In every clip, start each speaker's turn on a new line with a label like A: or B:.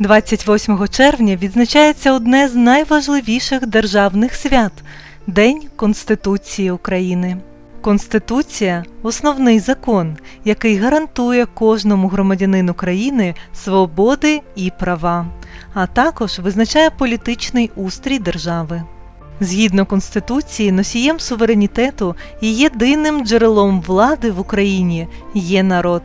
A: 28 червня відзначається одне з найважливіших державних свят День Конституції України. Конституція основний закон, який гарантує кожному громадянину країни свободи і права, а також визначає політичний устрій держави. Згідно Конституції, носієм суверенітету і єдиним джерелом влади в Україні є народ.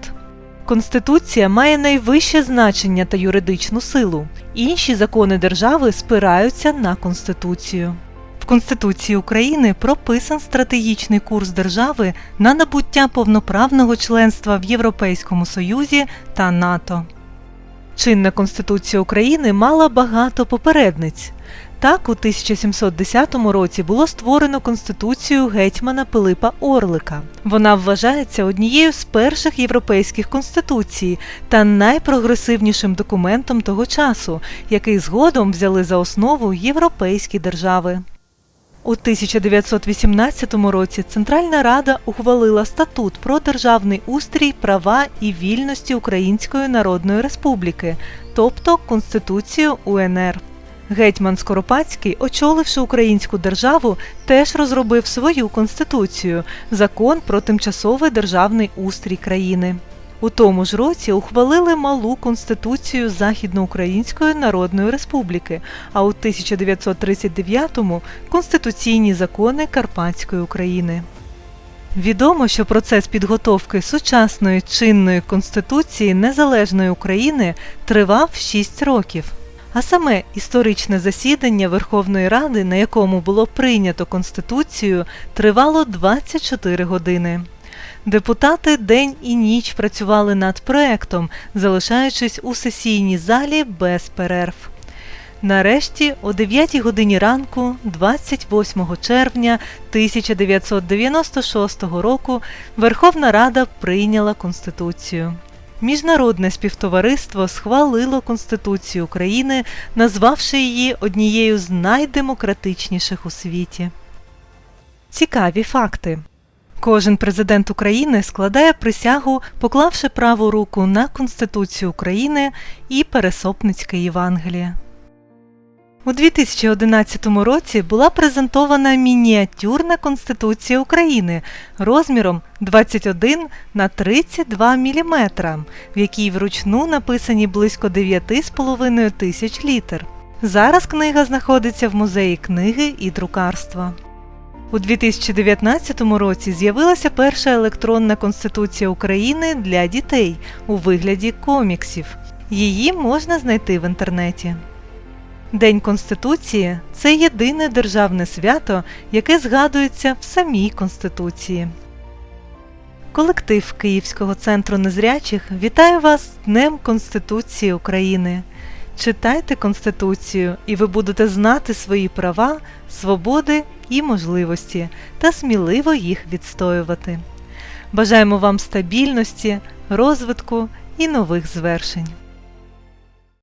A: Конституція має найвище значення та юридичну силу. Інші закони держави спираються на Конституцію. В Конституції України прописан стратегічний курс держави на набуття повноправного членства в Європейському Союзі та НАТО. Чинна Конституція України мала багато попередниць. Так, у 1710 році було створено Конституцію гетьмана Пилипа Орлика. Вона вважається однією з перших європейських конституцій та найпрогресивнішим документом того часу, який згодом взяли за основу європейські держави. У 1918 році Центральна Рада ухвалила статут про державний устрій, права і вільності Української Народної Республіки, тобто Конституцію УНР. Гетьман Скоропадський, очоливши українську державу, теж розробив свою конституцію закон про тимчасовий державний устрій країни. У тому ж році ухвалили малу конституцію Західноукраїнської Народної Республіки, а у 1939-му конституційні закони Карпатської України. Відомо, що процес підготовки сучасної чинної конституції незалежної України тривав 6 років. А саме історичне засідання Верховної Ради, на якому було прийнято Конституцію, тривало 24 години. Депутати день і ніч працювали над проектом, залишаючись у сесійній залі без перерв. Нарешті, о 9 годині ранку, 28 червня 1996 року, Верховна Рада прийняла Конституцію. Міжнародне співтовариство схвалило Конституцію України, назвавши її однією з найдемократичніших у світі. Цікаві факти. Кожен президент України складає присягу, поклавши праву руку на Конституцію України і Пересопницьке Євангеліє. У 2011 році була презентована мініатюрна Конституція України розміром 21 на 32 мм, в якій вручну написані близько 9,5 тисяч літер. Зараз книга знаходиться в музеї книги і друкарства. У 2019 році з'явилася перша електронна конституція України для дітей у вигляді коміксів. Її можна знайти в інтернеті. День Конституції це єдине державне свято, яке згадується в самій Конституції. Колектив Київського центру незрячих вітає вас з Днем Конституції України. Читайте Конституцію, і ви будете знати свої права, свободи і можливості та сміливо їх відстоювати. Бажаємо вам стабільності, розвитку і нових звершень.